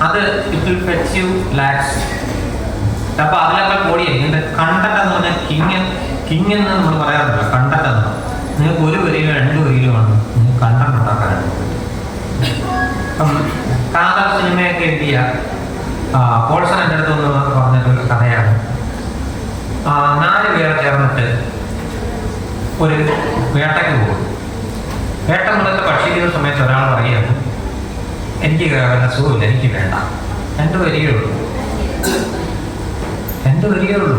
അത് it will fetch you lakhs അപ്പൊ അതിലൊക്കെ കൂടിയായിരിക്കും ഇതിന്റെ കണ്ടന്റ് എന്ന് പറഞ്ഞാൽ കിങ് കിങ് എന്ന് നമ്മൾ പറയാറില്ല കണ്ടന്റ് എന്ന്. നിങ്ങൾക്ക് ഒരു വരിയോ രണ്ട് വരിയിലോ ആണ് നിങ്ങൾക്ക് കണ്ടന്റ് ഉണ്ടാക്കാനായിട്ട് അപ്പം സിനിമയൊക്കെ എഴുതിയ പോൾസൺ എന്റെ അടുത്ത് ഒന്ന് പറഞ്ഞൊരു കഥയാണ്. നാല് പേർ ചേർന്നിട്ട് ഒരു വേട്ടയ്ക്ക് പോകും. വേട്ട മൃഗത്തെ ഭക്ഷിക്കുന്ന സമയത്ത് ഒരാൾ പറയുകയാണ് എനിക്ക് കേൾക്കുന്ന സുഖമില്ല എനിക്ക് വേണ്ട. രണ്ട് വരികയേ ഉള്ളൂ. രണ്ട് വരികയേ ഉള്ളൂ.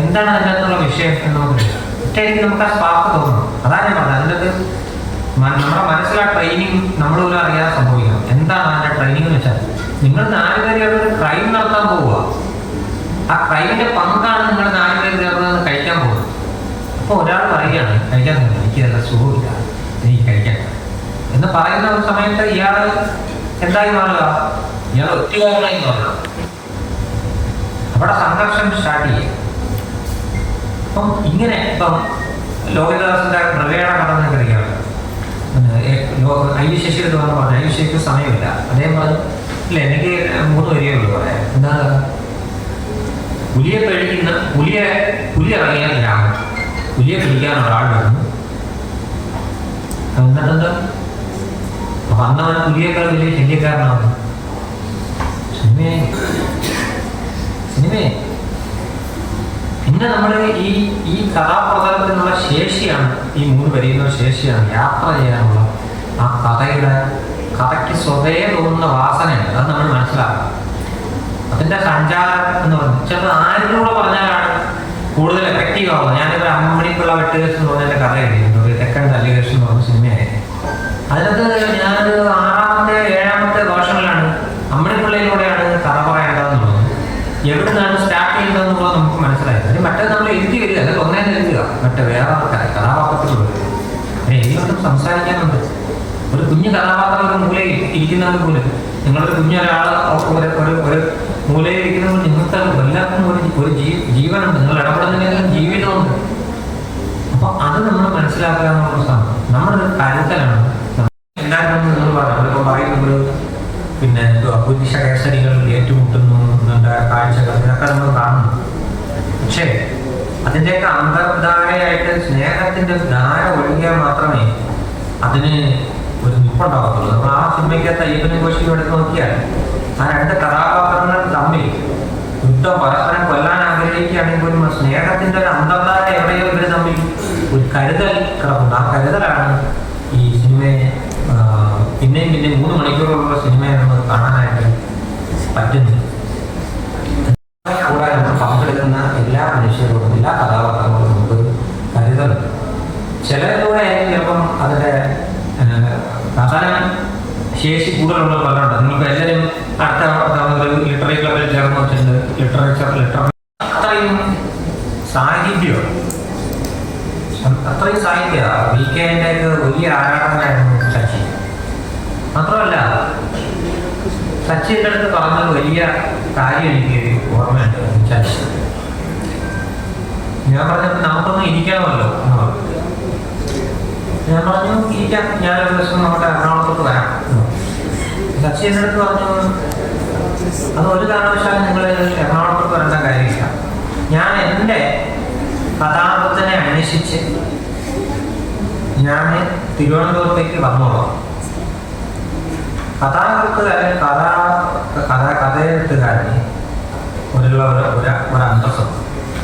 എന്താണ് അതിന്റെ അകത്തുള്ള വിഷയം എന്ന് ഒറ്റയടിക്ക് നമുക്ക് ആ സ്പാർക്ക് തോന്നുന്നു അതാണ് ഞാൻ പറഞ്ഞത്. അതിന്റെ നമ്മുടെ മനസ്സിലാ ട്രെയിനിങ് നമ്മൾ പോലും അറിയാതെ സംഭവിക്കണം. എന്താണ് അതിന്റെ ട്രെയിനിങ് എന്ന് വെച്ചാൽ നിങ്ങൾ നാലുപേരെ ഒരു ക്രൈം നടത്താൻ പോവുക. ആ ക്രൈമിന്റെ പങ്കാണ് നിങ്ങൾ നാലുപേർ ചേർന്ന് കഴിക്കാൻ പോകുന്നത്. അപ്പോൾ ഒരാൾ പറയുകയാണ് കഴിക്കാൻ എനിക്ക് നല്ല സുഖമില്ല. എന്ന് പറയുന്ന ഒരു സമയത്ത് ഇയാൾ എന്തായി മാറുക? ഇയാൾ ഒറ്റുകാരനായി മാറുക. അവിടെ സംഘർഷം സ്റ്റാർട്ട് ചെയ്യും. അപ്പം ഇങ്ങനെ ഇപ്പം ലോകദാസിന്റെ പ്രവേണ നടന്നു കഴിക്കാറുണ്ട് ഐ വി പറഞ്ഞു പറഞ്ഞു ഐ സമയമില്ല. അദ്ദേഹം പറഞ്ഞു ഇല്ല എനിക്ക് മൂന്ന് വരികയേ ഉള്ളൂ പറയാം. എന്താ പുലിയെ പേടിക്കുന്ന പുലിയെ പുലി ഇറങ്ങിയ ഗ്രാമം പുലിയെ പിടിക്കാൻ ഒരാൾ വരുന്നു എന്നിട്ടെന്താ? വന്നവൻ പുലിയേക്കാൾ വലിയ ശല്യക്കാരനാണ് സിനിമയെ സിനിമയെ പിന്നെ നമ്മുടെ ഈ ഈ കഥാപ്രതലത്തിനുള്ള ശേഷിയാണ് ഈ മൂന്ന് വരിയുള്ള ശേഷിയാണ് യാത്ര ചെയ്യാനുള്ള ആ കഥയുടെ കഥയ്ക്ക് സ്വതേ തോന്നുന്ന വാസനയാണ്. അത് നമ്മൾ മനസ്സിലാക്കണം. അതിന്റെ സഞ്ചാരം എന്ന് പറഞ്ഞു ചിലപ്പോൾ ആരിലൂടെ പറഞ്ഞാലാണ് കൂടുതൽ എഫക്റ്റീവ് ആവുന്നത്. ഞാനിപ്പോൾ അമ്മണിക്കുള്ള വെട്ടുകേസ് എന്ന് പറഞ്ഞ കഥ എഴുതിയിട്ടുണ്ട്. തെക്കൻ തല്ലുകേസ് എന്ന് പറഞ്ഞ സിനിമയായിരുന്നു. അതിനകത്ത് ഞാനൊരു ആറാമത്തെ ഏഴാമത്തെ വേർഷനിലാണ്. അമ്മണിപ്പിള്ളയിലൂടെയാണ് കഥ പറയേണ്ടതെന്നുള്ളത് എവിടുന്നാണ് സ്റ്റാർട്ട് ചെയ്യേണ്ടതെന്നുള്ളത് നമുക്ക് മനസ്സിലായത് മറ്റേ നമ്മൾ എഴുതി വരിക അല്ലെങ്കിൽ ഒന്നേ എഴുതുക. മറ്റേ വേറെ കഥ കഥാപാത്രത്തിൽ വരിക അത് എല്ലാവർക്കും സംസാരിക്കാനുണ്ട്. ഒരു കുഞ്ഞു കഥാപാത്രം ഒരു മൂലയിൽ ഇരിക്കുന്നത് പോലും. നിങ്ങളൊരു കുഞ്ഞൊരാൾ ഒരു ഒരു ഒരു മൂലയിൽ ഇരിക്കുന്നത് നിങ്ങൾക്ക് എല്ലാവർക്കും ഒരു ഒരു ജീ- ജീവനുണ്ട്. നിങ്ങൾ ഇടപെടുന്നതിനെല്ലാം ജീവിതമുണ്ട്. അപ്പൊ അത് നമ്മൾ മനസ്സിലാക്കുക എന്നുള്ള നമ്മുടെ ഒരു കരുതലാണ് എല്ലാവരും നിങ്ങൾ പറഞ്ഞു അവരിപ്പോൾ പറയുന്നത് പിന്നെ എന്തുവാ പുരുഷ കേസരികൾ ഏറ്റുമുട്ടുന്നു എന്നുള്ള കാഴ്ചകൾ ഇതൊക്കെ നമ്മൾ കാണുന്നു പക്ഷേ അതിന്റെയൊക്കെ അന്തർധാരയായിട്ട് സ്നേഹത്തിന്റെ ധാര ഒഴുകിയാൽ മാത്രമേ അതിന് ഒരു നിപ്പുണ്ടാകത്തുള്ളൂ. നമ്മൾ ആ സിനിമയ്ക്കകത്ത് തയ്യപ്പനും കോശിയും എടുത്ത് നോക്കിയാൽ ആ രണ്ട് കഥാപാത്രങ്ങൾ തമ്മിൽ യുദ്ധം പരസ്പരം കൊല്ലാൻ ആഗ്രഹിക്കുകയാണെങ്കിൽ പോലും സ്നേഹത്തിന്റെ ഒരു അന്തർധാര എവിടെയോ ഇവർ തമ്മിൽ ഒരു കരുതൽ കിടക്കുന്നു ആ കരുതലാണ് ഈ സിനിമയെ പിന്നെയും പിന്നെയും മൂന്ന് മണിക്കൂറുള്ള സിനിമയെ നമുക്ക് കാണാനായിട്ട് സാഹിത്യം. അത്രയും സാഹിത്യ. വി കെന്റെ വലിയ ആരാധനായിരുന്നു ശശി മാത്രമല്ല സച്ചിന്റെ അടുത്ത് പറഞ്ഞത് വലിയ കാര്യം എനിക്ക് ഓർമ്മയുണ്ട് ശശി ഞാൻ പറഞ്ഞത് നമുക്കൊന്ന് ഇരിക്കാമല്ലോ എന്ന് പറഞ്ഞു. ഞാൻ പറഞ്ഞു ഇരിക്കാം. ഞാനൊരു ദിവസം നമ്മുടെ എറണാകുളത്തോട്ട് വരാം പറഞ്ഞു. എന്റെ അടുത്ത് പറഞ്ഞു അത് ഒരു കാരണവശാലും നിങ്ങൾ എറണാകുളത്തോട്ട് വരേണ്ട കാര്യമില്ല ഞാൻ എന്റെ കഥാകൃത്തിനെ അന്വേഷിച്ച് ഞാൻ തിരുവനന്തപുരത്തേക്ക് വന്നോളാം. കഥാകൃത്തുകാരൻ കഥാ കഥ കഥ കഥയെഴുത്തുകാരന് ഒരുള്ള ഒരു അന്തസ്സുണ്ട്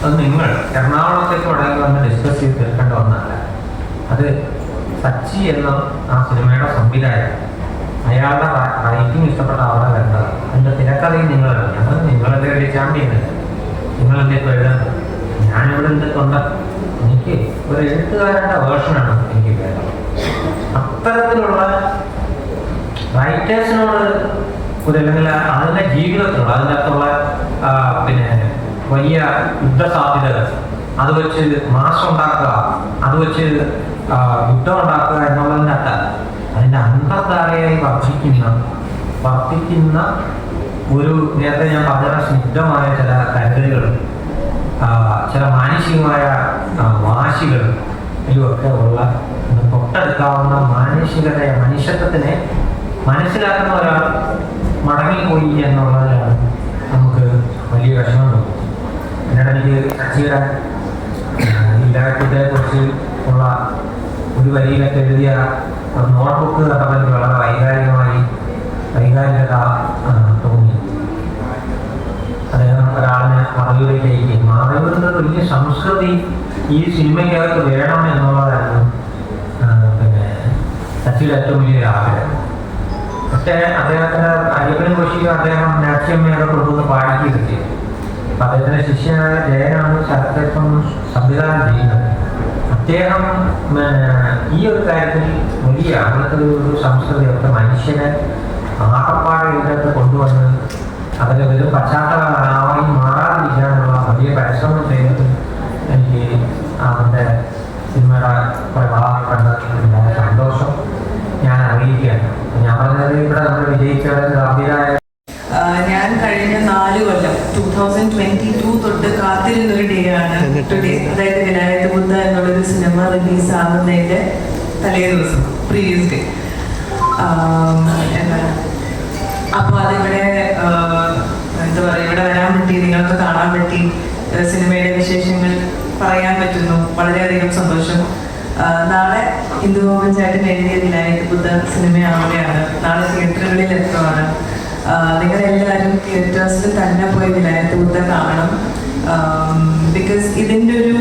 അത് നിങ്ങൾ എറണാകുളത്തേക്ക് ഉടനെ വന്ന് ഡിസ്കസ് ചെയ്ത് തീർക്കേണ്ട ഒന്നല്ല. അത് സച്ചി എന്ന ആ സിനിമയുടെ സംവിധായകൻ. അയാളുടെ റൈറ്റിംഗ് ഇഷ്ടപ്പെട്ട അവിടെ കണ്ടത് അതിന്റെ തിരക്കഥയും നിങ്ങളല്ല ഞങ്ങൾ നിങ്ങളല്ലേ ചാമ്പ്യൻ നിങ്ങളല്ലേ ഇപ്പോൾ ഞാനിവിടെ തൊണ്ട എനിക്ക് ഒരു എഴുത്തുകാരന്റെ വേർഷനാണ് എനിക്ക് വേണം അത്തരത്തിലുള്ള റൈറ്റേഴ്സിനോട് ഒരു അല്ലെങ്കിൽ അതിന്റെ ജീവിതത്തിനോട് അതിന്റെ അകത്തുള്ള പിന്നെ വലിയ യുദ്ധസാധ്യതകൾ അത് വെച്ച് മാസം ഉണ്ടാക്കുക അത് വെച്ച് യുദ്ധം ഉണ്ടാക്കുക എന്നുള്ളതിനകത്ത് അതിന്റെ അന്തർധാരയായി വർദ്ധിക്കുന്ന വർദ്ധിക്കുന്ന ഒരു നേരത്തെ ഞാൻ പറഞ്ഞ സ്നിഗ്ധമായ ചില കരുതലുകൾ ചില മാനസികമായ ആ, വാശികൾ ഇതിലുമൊക്കെ ഉള്ള തൊട്ടെടുക്കാവുന്ന മാനുഷികതയെ മനുഷ്യത്വത്തിനെ മനസ്സിലാക്കുന്ന ഒരാൾ മടങ്ങിപ്പോയി എന്നുള്ളതിലാണ് ഈ സിനിമയ്ക്കകത്ത് വേണം എന്നുള്ളതായിരുന്നു പിന്നെ സച്ചിയുടെ ഏറ്റവും വലിയ ആഗ്രഹം. പക്ഷേ അദ്ദേഹത്തിന് അയ്യപ്പനും കൊച്ചിയും അദ്ദേഹം നാട്യമ്മയൊക്കെ കൊണ്ടുവന്ന് പാടിക്കുകയൊക്കെ ചെയ്തു. അദ്ദേഹത്തിന്റെ ശിഷ്യനായ ജയനാണ് ശരത്തേപ്പം സംവിധാനം ചെയ്യുന്നത്. അദ്ദേഹം ഈ ഒരു കാര്യത്തിൽ വലിയ അങ്ങനത്തെ ഒരു സംസ്കൃതി അവിടുത്തെ മനുഷ്യനെ ആകപ്പാടെ ഇതിനകത്ത് കൊണ്ടുവന്ന് അതിൽ വെറും പശ്ചാത്തലമായി മാറാതിരിക്കാനുള്ള വലിയ പരിശ്രമം എനിക്ക് അവരുടെ സിനിമയുടെ കുറെ ഭാഗം കണ്ടതിലുണ്ടായ സന്തോഷം. ഞാൻ അറിയിക്കുകയാണ്. ഞാൻ പറഞ്ഞത് ഇവിടെ നമ്മൾ വിജയിച്ചവരെ ഗംഭീരായ ഞാൻ കഴിഞ്ഞ നാല് കൊല്ലം ടൂ തൗസൻഡ് ട്വന്റി ടു തൊട്ട് കാത്തിരുന്നൊരു ഡേ ആണ്. ടുഡേ അതായത് വിനായക ബുദ്ധ എന്നുള്ളൊരു സിനിമ റിലീസ് ആകുന്നതിന്റെ തലേ ദിവസം പ്രീവിയസ് ഡേ എന്താണ്? അപ്പോൾ അതിവിടെ എന്താ പറയുക ഇവിടെ വരാൻ പറ്റി നിങ്ങൾക്ക് കാണാൻ പറ്റി സിനിമയുടെ വിശേഷങ്ങൾ പറയാൻ പറ്റുന്നു. വളരെയധികം സന്തോഷം. നാളെ ഇന്ദു മോഹൻ ചേട്ടൻ എഴുതിയ വിനായക ബുദ്ധ സിനിമയാവുകയാണ്. നാളെ തിയേറ്ററുകളിൽ എത്തുവാണ്. നിങ്ങൾ എല്ലാവരും തിയേറ്റേഴ്സിൽ തന്നെ പോയി വിനായക ബുദ്ധ കാണണം. ബിക്കോസ് ഇതിന്റെ ഒരു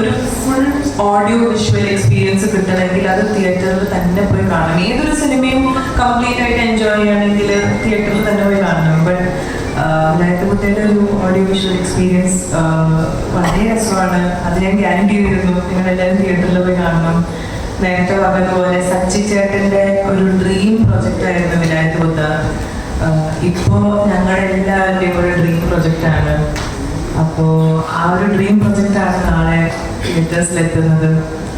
ഒരു ഫുൾ ഓഡിയോ വിഷ്വൽ എക്സ്പീരിയൻസ് കിട്ടണമെങ്കിൽ അത് തിയേറ്ററിൽ തന്നെ പോയി കാണണം. ഏതൊരു സിനിമയും കംപ്ലീറ്റ് ആയിട്ട് എൻജോയ് ചെയ്യണമെങ്കിൽ വിനായകബുദ്ധയുടെ ഒരു ഓഡിയോ വിഷ്വൽ എക്സ്പീരിയൻസ് വളരെ രസമാണ്. അത് ഞാൻ ഗ്യാരണ്ടി ചെയ്തിരുന്നു. നിങ്ങൾ എല്ലാവരും തിയേറ്ററിൽ പോയി കാണണം. നേരത്തെ പറഞ്ഞതുപോലെ സച്ചി ചേട്ടന്റെ ഒരു ഡ്രീം പ്രൊജക്റ്റ് ആയിരുന്നു വിനായകബുദ്ധ ഇപ്പോൾ ഞങ്ങളുടെ എല്ലാവരുടെയും ഒരു ഡ്രീം പ്രൊജക്റ്റാണ് അപ്പോൾ ആ ഒരു ഡ്രീം പ്രൊജക്റ്റാണ് നാളെ And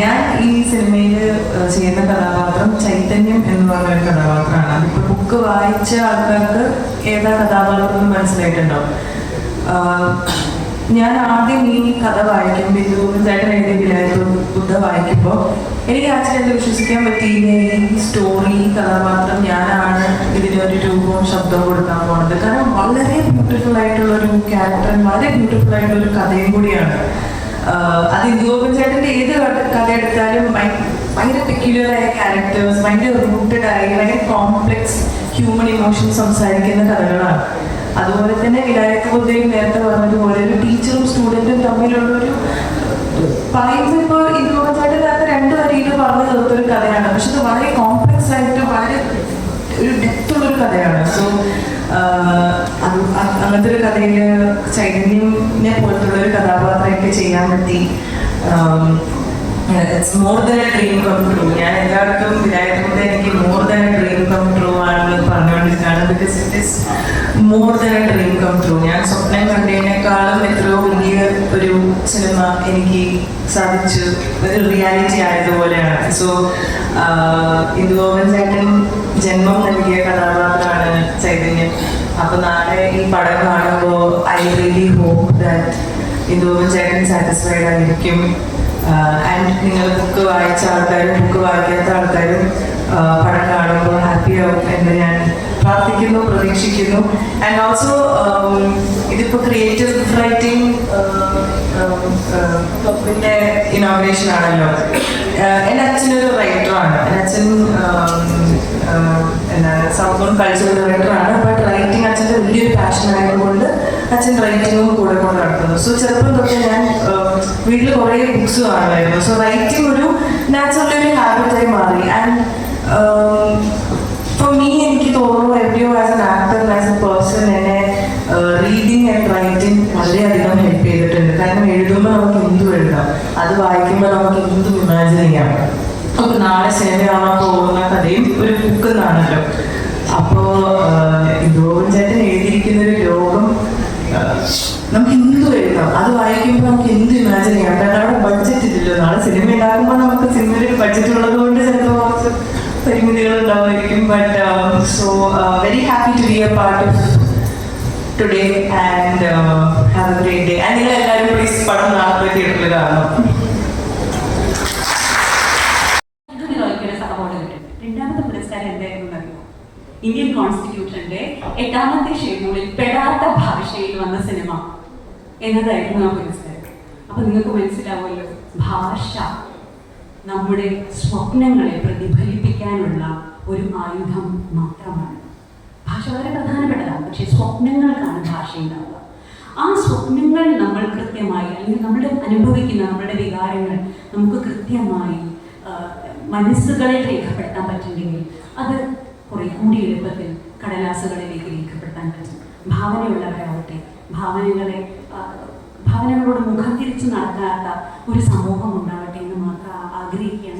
ഞാൻ ഈ സിനിമയിൽ ചെയ്യുന്ന കഥാപാത്രം ചൈതന്യം എന്ന് പറഞ്ഞ ഒരു കഥാപാത്രമാണ്. അതിപ്പോൾ ബുക്ക് വായിച്ച ആൾക്കാർക്ക് ഏതാ കഥാപാത്രം മനസ്സിലായിട്ടുണ്ടാവും ഞാൻ ആദ്യം ഈ കഥ വായിക്കുമ്പോൾ ഇത് ചേട്ടൻ എഴുതിയ ബുദ്ധ വായിക്കുമ്പോ എനിക്ക് ആക്ച്വലി വിശ്വസിക്കാൻ പറ്റിയില്ല? ഈ സ്റ്റോറി കഥാപാത്രം ഞാനാണ് ഇതിനൊരു രൂപവും ശബ്ദവും കൊടുക്കാൻ പോണത്. കാരണം വളരെ ബ്യൂട്ടിഫുൾ ആയിട്ടുള്ള ഒരു ക്യാരക്ടറും വളരെ ബ്യൂട്ടിഫുൾ ആയിട്ടുള്ള ഒരു കഥയും കൂടിയാണ്. അത് ഇന്ദുഗോപൻ ചേട്ടന്റെ ഏത് കഥ എടുത്താലും ഭയങ്കര പെക്യുലർ ആയ ക്യാരക്ടേഴ്സ് ഭയങ്കര റൂട്ടഡ് ആയി ഭയങ്കര കോംപ്ലെക്സ് ഹ്യൂമൻ ഇമോഷൻ സംസാരിക്കുന്ന കഥകളാണ്. അതുപോലെ തന്നെ വിനായക ബുദ്ധയും നേരത്തെ പറഞ്ഞതുപോലെ ഒരു ടീച്ചറും സ്റ്റുഡന്റും തമ്മിലുള്ള ഒരു പറയുമ്പോൾ ഇപ്പോൾ ഇന്ദുചാട്ടിനകത്ത് രണ്ട് വരിയിൽ പറഞ്ഞു തീർത്തൊരു കഥയാണ്. പക്ഷെ ഇത് വളരെ കോംപ്ലക്സ് ആയിട്ട് വളരെ ഒരു ഡെപ്ത് ഉള്ളൊരു കഥയാണ്. സോ അങ്ങനത്തെ ഒരു കഥയിൽ ചൈതന്യനെ പോലത്തുള്ള ഒരു കഥാപാത്രമൊക്കെ ചെയ്യാൻ പറ്റി. It's more than dream come true ഞാൻ എല്ലായിടത്തും വിനായകന്റെ എനിക്ക് more than dream come true ആണെന്ന് പറഞ്ഞുകൊണ്ടിരിക്കുകയാണ് because it more than dream come true ഞാൻ സ്വപ്നം കണ്ടതിനേക്കാളും എത്രയോ വലിയ ഒരു സിനിമ എനിക്ക് സാധിച്ചു. റിയാലിറ്റി ആയതുപോലെയാണ്. സോ ഇന്ദുഗോപൻ ചേട്ടൻ ജന്മം നൽകിയ കഥാപാത്രമാണ് ചൈതന്യം. അപ്പൊ നാളെ ഈ പടം കാണുമ്പോൾ I really hope that Indugopan ചേട്ടൻ സാറ്റിസ്ഫൈഡ് ആയിരിക്കും. ആൻഡ് നിങ്ങൾ ബുക്ക് വായിച്ച ആൾക്കാരും ബുക്ക് വായിക്കാത്ത ആൾക്കാരും പടം കാണുമ്പോൾ ഹാപ്പി ആവും എന്ന് ഞാൻ പ്രാർത്ഥിക്കുന്നു പ്രതീക്ഷിക്കുന്നു. ആൻഡ് ഓൾസോ ഇതിപ്പോൾ ക്രിയേറ്റീവ് റൈറ്റിംഗ് ക്ലബിന്റെ ഇനോഗ്രേഷൻ ആണല്ലോ. എന്റെ അച്ഛനൊരു റൈറ്ററാണ് എന്റെ അച്ഛൻ എന്നാ സൗത്ത് സോൺ കൾച്ചറൽ റൈറ്ററാണ് ബട്ട് റൈറ്റിംഗ് അച്ഛന്റെ വലിയൊരു പാഷൻ ആയതുകൊണ്ട് അച്ഛൻ റൈറ്റിങ്ങും കൂടെ കൊണ്ട് നടത്തുന്നു. സോ ചെറുപ്പം തൊട്ട് ഞാൻ വീട്ടിൽ കുറേ ബുക്സ് കാണുമായിരുന്നു. സോ റൈറ്റിംഗ് ഒരു നാച്ചുറലി ഒരു ഹാബിറ്റായി മാറി. ആൻഡ് ഫോർ മീ എനിക്ക് തോന്നുന്നു എവിടെയോ as an actor as a person എഴുതുമ്പോൾ നമുക്ക് എന്തും എഴുതാം? അത് വായിക്കുമ്പോൾ നമുക്ക് എന്തും ഇമാജിൻ ചെയ്യാം. നമുക്ക് നാളെ സിനിമയാവാൻ പോകുന്ന കഥയും ഒരു ബുക്ക് എന്നാണല്ലോ അപ്പോ ഗോവൻ ചേട്ടൻ എഴുതിയിരിക്കുന്ന ഒരു ലോകം നമുക്ക് എന്തും എഴുതാം? അത് വായിക്കുമ്പോൾ നമുക്ക് എന്ത് ഇമാജിൻ ചെയ്യാം? കാരണം അവിടെ ബഡ്ജറ്റ് ഇല്ലല്ലോ. നാളെ സിനിമ ഉണ്ടാക്കുമ്പോൾ നമുക്ക് സിനിമയിൽ ബഡ്ജറ്റ് ഉള്ളത് കൊണ്ട് ചിലപ്പോൾ പരിമിതികൾ ഉണ്ടാവുമായിരിക്കും but so very happy to be a part of today and have a great day and നിങ്ങൾ എല്ലാവരും പ്ലീസ് പടം നാളെ തിയേറ്ററിൽ കാണണം ഇന്ത്യൻ കോൺസ്റ്റിറ്റ്യൂഷന്റെ എട്ടാമത്തെ ഷെഡ്യൂളിൽ പെടാത്ത ഭാഷയിൽ വന്ന സിനിമ എന്നതായിരുന്നു ആ പുരസ്കാരം. അപ്പൊ നിങ്ങൾക്ക് മനസ്സിലാവുമല്ലോ ഭാഷ നമ്മുടെ സ്വപ്നങ്ങളെ പ്രതിഫലിപ്പിക്കാനുള്ള ഒരു ആയുധം മാത്രമാണ്. ഭാഷ വളരെ പ്രധാനപ്പെട്ടതാണ്. പക്ഷെ സ്വപ്നങ്ങൾക്കാണ് ഭാഷ ഉണ്ടാവുക ആ സ്വപ്നങ്ങൾ നമ്മൾ കൃത്യമായി അല്ലെങ്കിൽ നമ്മൾ അനുഭവിക്കുന്ന നമ്മുടെ വികാരങ്ങൾ നമുക്ക് കൃത്യമായി മനസ്സുകളിൽ രേഖപ്പെടുത്താൻ പറ്റില്ലെങ്കിൽ അത് കുറെ കൂടി എളുപ്പത്തിൽ കടലാസുകളിലേക്ക് രേഖപ്പെടുത്താൻ പറ്റും. ഭാവനയുള്ളവരാവട്ടെ ഭാവനകളെ ഭാവനകളോട് മുഖം തിരിച്ചു നടക്കാത്ത ഒരു സമൂഹം ഉണ്ടാവട്ടെ എന്ന് മാത്രം ആഗ്രഹിക്കുകയാണ്